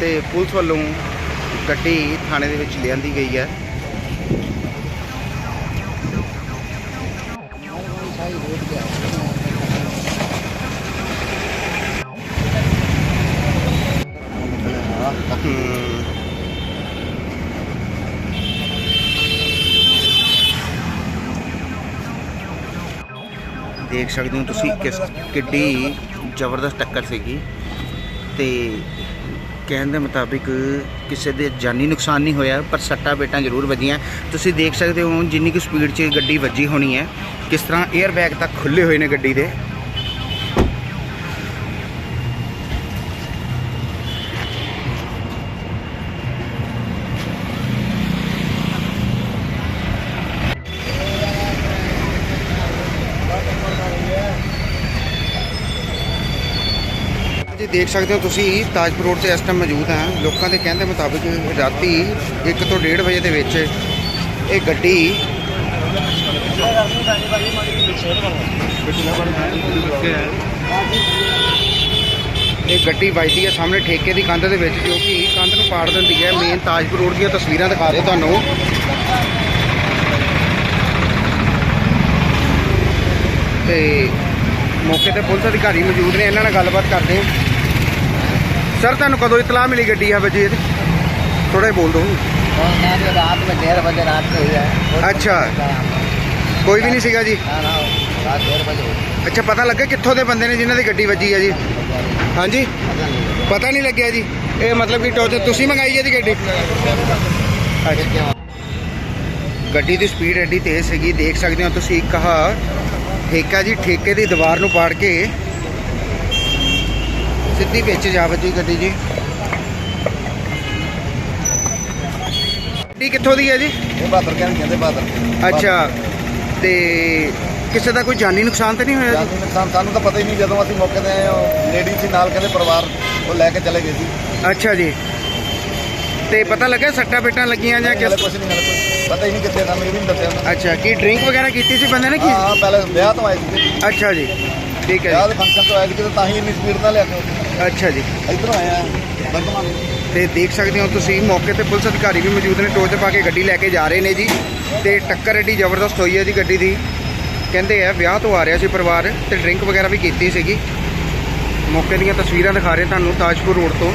ਤੇ ਪੁਲਿਸ ਵੱਲੋਂ ਗੱਡੀ ਥਾਣੇ ਦੇ ਵਿੱਚ ਲਿਆਂਦੀ ਗਈ ਹੈ। ਦੇਖ ਸਕਦੇ ਹੋ ਤੁਸੀਂ ਕਿਸ ਕਿੱਡੀ ਜ਼ਬਰਦਸਤ ਟੱਕਰ ਸੀਗੀ ਤੇ ਕਹਿਣ ਦੇ ਮੁਤਾਬਿਕ ਕਿਸੇ ਦੇ ਜਾਨੀ ਨੁਕਸਾਨ ਨਹੀਂ ਹੋਇਆ, ਪਰ ਸੱਟਾਂ ਬੇਟਾਂ ਜ਼ਰੂਰ ਵੱਜੀਆਂ ਤੁਸੀਂ ਦੇਖ ਸਕਦੇ ਹੋ ਜਿੰਨੀ ਕੁ ਸਪੀਡ 'ਚ ਗੱਡੀ ਵੱਜੀ ਹੋਣੀ ਹੈ, ਕਿਸ ਤਰ੍ਹਾਂ 에ਅਰ ਬੈਗ ਤੱਕ ਖੁੱਲੇ ਹੋਏ ਨੇ ਗੱਡੀ ਦੇ। ਜੀ ਦੇਖ ਸਕਦੇ ਹੋ, ਤੁਸੀਂ ਤਾਜਪੁਰ ਰੋਡ ਤੇ ਇਸ ਟਾਈਮ ਮੌਜੂਦ ਹਾਂ। ਲੋਕਾਂ ਦੇ ਕਹਿਣ ਦੇ ਮੁਤਾਬਿਕ ਰਾਤੀ 1 ਤੋਂ 1.5 ਵਜੇ ਦੇ ਵਿੱਚ ਇਹ ਗੱਡੀ ਇਹ ਗੱਡੀ ਵੱਜਦੀ ਹੈ ਸਾਹਮਣੇ ਠੇਕੇ ਦੀ ਕੰਧ ਦੇ ਵਿੱਚ, ਜੋ ਕਿ ਕੰਧ ਨੂੰ ਪਾੜ ਦਿੰਦੀ ਹੈ। ਮੇਨ ਤਾਜਪੁਰ ਰੋਡ ਦੀਆਂ ਤਸਵੀਰਾਂ ਦਿਖਾ ਰਹੇ ਤੁਹਾਨੂੰ। ਤੇ ਮੌਕੇ ਤੇ ਪੁਲਿਸ ਅਧਿਕਾਰੀ ਮੌਜੂਦ ਨੇ, ਇਹਨਾਂ ਨਾਲ ਗੱਲਬਾਤ ਕਰਦੇ ਹਾਂ। ਸਰ ਤੁਹਾਨੂੰ ਕਦੋਂ ਇਤਲਾਹ ਮਿਲੀ ਗੱਡੀ ਆ ਵਜੇ ਇਹਦੇ ਥੋੜਾ ਬੋਲ ਦੋ और यहाँ पे रात में डेढ़ बजे रात को हुई है अच्छा। ਕੋਈ ਵੀ ਨਹੀਂ ਸੀਗਾ ਜੀ ना ना रात डेढ़ बजे हुई ਅੱਛਾ ਪਤਾ ਲੱਗਾ ਕਿੱਥੋਂ ਦੇ ਬੰਦੇ ਨੇ ਜਿਨ੍ਹਾਂ ਦੀ ਗੱਡੀ ਵੱਜੀ ਆ ਜੀ ਹਾਂਜੀ पता नहीं ਪਤਾ ਨਹੀਂ ਲੱਗਿਆ ਜੀ ਇਹ ਮਤਲਬ ਕਿ ਟੋਚ ਤੁਸੀਂ ਮੰਗਾਈ ਹੈ ਜੀ ਗੱਡੀ क्या ਗੱਡੀ ਦੀ ਸਪੀਡ ਐਡੀ ਤੇਜ਼ ਸੀਗੀ ਦੇਖ ਸਕਦੇ ਹੋ ਤੁਸੀਂ ਕਹਾ ਠੇਕਾ ਜੀ ਠੇਕੇ ਦੀ ਦੀਵਾਰ ਨੂੰ ਪਾੜ ਕੇ ਸਿੱਧੀ ਵਿੱਚ ਜਾਵਦੀ ਗੱਡੀ ਜੀ। ਗੱਡੀ ਕਿੱਥੋਂ ਦੀ ਹੈ ਜੀ? ਇਹ ਬਾਦਰ ਕਹਿੰਦੇ ਬਾਦਰ ਅੱਛਾ ਤੇ ਕਿਸੇ ਦਾ ਕੋਈ ਜਾਨੀ ਨੁਕਸਾਨ ਤਾਂ ਨਹੀਂ ਹੋਇਆ ਜਾਨੀ ਨੁਕਸਾਨ ਸਾਨੂੰ ਤਾਂ ਪਤਾ ਹੀ ਨਹੀਂ ਜਦੋਂ ਅਸੀਂ ਮੌਕੇ ਤੇ ਆਏ ਉਹ ਲੇਡੀ ਸੀ ਨਾਲ ਕਹਿੰਦੇ ਪਰਿਵਾਰ ਉਹ ਲੈ ਕੇ ਚਲੇ ਗਏ ਸੀ। ਅੱਛਾ ਜੀ। ਤੇ ਪਤਾ ਲੱਗਾ ਸੱਟਾ ਪੇਟਾਂ ਲੱਗੀਆਂ ਜਾਂ ਕਿਸ ਕੁਝ ਨਹੀਂ ਪਤਾ ਹੀ ਨਹੀਂ ਕਿੱਥੇ ਸਾਨੂੰ ਇਹ ਵੀ ਨਹੀਂ ਦੱਸਿਆ। ਅੱਛਾ ਕੀ ਡਰਿੰਕ ਵਗੈਰਾ ਕੀਤੀ ਸੀ ਬੰਦੇ ਨੇ? ਕੀ ਹਾਂ ਪਹਿਲੇ ਵਿਆਹ ਤੋਂ ਆਏ ਸੀ। ਅੱਛਾ ਜੀ। ਠੀਕ ਹੈ ਵਿਆਹ ਜੀ। ਦੇ ਫੰਕਸ਼ਨ ਤੋਂ ਆਏ ਸੀ ਤਾਂ ਹੀ ਇੰਨੀ ਸਪੀਡ ਨਾਲ ਲਿਆ ਕੇ ਅੱਛਾ ਜੀ। ਇਧਰੋਂ ਆਏ ਆ ਬਰਤਮਾਨ ਤੇ ਦੇਖ ਸਕਦੇ ਹੋ ਤੁਸੀਂ ਮੌਕੇ ਤੇ ਪੁਲਿਸ ਅਧਿਕਾਰੀ ਵੀ ਮੌਜੂਦ ਨੇ ਟੋਚ ਪਾ ਕੇ ਗੱਡੀ ਲੈ ਕੇ ਜਾ ਰਹੇ ਨੇ ਜੀ। ਤੇ ਟੱਕਰ ਐਡੀ ਜ਼ਬਰਦਸਤ ਹੋਈ ਹੈ ਜੀ ਗੱਡੀ ਦੀ। ਕਹਿੰਦੇ ਆ ਵਿਆਹ ਤੋਂ ਆ ਰਿਹਾ ਸੀ ਪਰਿਵਾਰ ਤੇ ਡਰਿੰਕ ਵਗੈਰਾ ਵੀ ਕੀਤੀ ਸੀਗੀ। ਮੌਕੇ ਦੀਆਂ ਤਸਵੀਰਾਂ ਦਿਖਾ ਰਹੇ ਤੁਹਾਨੂੰ ਤਾਜਪੁਰ ਰੋਡ ਤੋਂ।